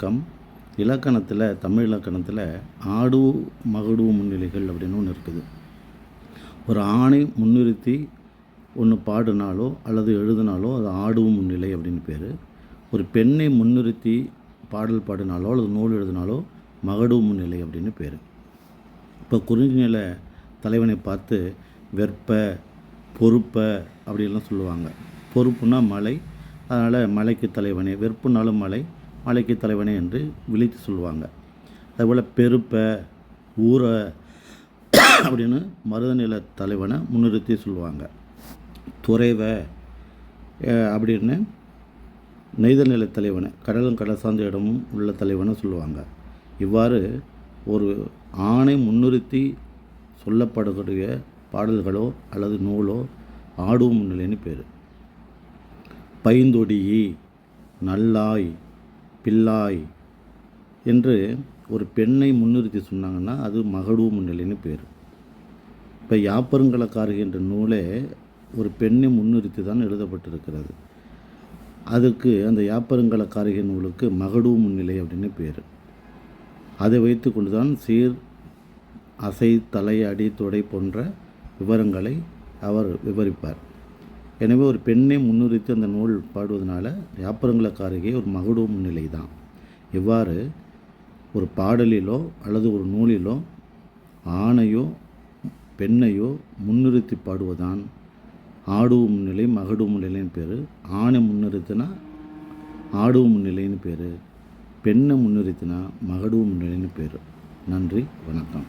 வணக்கம் இலக்கணத்தில் தமிழ் இலக்கணத்தில் ஆடு மகடு முன்னிலைகள் அப்படின்னு ஒன்று இருக்குது. ஒரு ஆணை முன்னிறுத்தி ஒன்று பாடினாலோ அல்லது எழுதினாலோ அது ஆடுவும் முன்னிலை அப்படின்னு பேர். ஒரு பெண்ணை முன்னிறுத்தி பாடல் பாடினாலோ அல்லது நூல் எழுதினாலோ மகடுவும் முன்னிலை அப்படின்னு பேர். இப்போ குறிஞ்சிநில தலைவனை பார்த்து வெற்ப பொறுப்ப அப்படிலாம் சொல்லுவாங்க. பொறுப்புனா மலை. அதனால் மலைக்கு தலைவனே வெறுப்புனாலும் மலை மலைக்கு தலைவனே என்று விழித்து சொல்லுவாங்க. அதுபோல் பெருப்பை ஊற அப்படின்னு மருதநில தலைவனை முன்னிறுத்தி சொல்லுவாங்க. துறைவ அப்படின்னு நெய்தல் நில தலைவனை கடலும் கடல் சார்ந்த இடமும் உள்ள தலைவனை சொல்லுவாங்க. இவ்வாறு ஒரு ஆணை முன்னிறுத்தி சொல்லப்படக்கூடிய பாடல்களோ அல்லது நூலோ ஆடும் முன்னிலைன்னு பேர். பைந்தொடியி நல்லாய் பில்லாய் என்று ஒரு பெண்ணை முன்னிறுத்தி சொன்னாங்கன்னா அது மகடூ முன்னிலைன்னு பேர். இப்போ யாப்பருங்கலக்காரகி என்ற நூலே ஒரு பெண்ணை முன்னிறுத்தி தான் எழுதப்பட்டிருக்கிறது. அதுக்கு அந்த யாப்பருங்கலக்காரகி நூலுக்கு மகடூ முன்னிலை அப்படின்னு பேர். அதை வைத்துக்கொண்டு தான் சீர் அசை தலை அடி தொடை போன்ற விவரங்களை அவர் விவரிப்பார். எனவே ஒரு பெண்ணை முன்னிறுத்தி அந்த நூல் பாடுவதனால யாப்பரங்களக்காரிகை ஒரு மகுடு முன்னிலை தான் இவ்வாறு ஒரு பாடலிலோ அல்லது ஒரு நூலிலோ ஆணையோ பெண்ணையோ முன்னிறுத்தி பாடுவதான். ஆடுவும் முன்னிலை மகடும் நிலைன்னு பேர். ஆணை முன்னிறுத்தினா ஆடுவும் முன்னிலைன்னு பேர். பெண்ணை முன்னிறுத்தினா மகடுவும் முன்னிலைன்னு பேர். நன்றி வணக்கம்.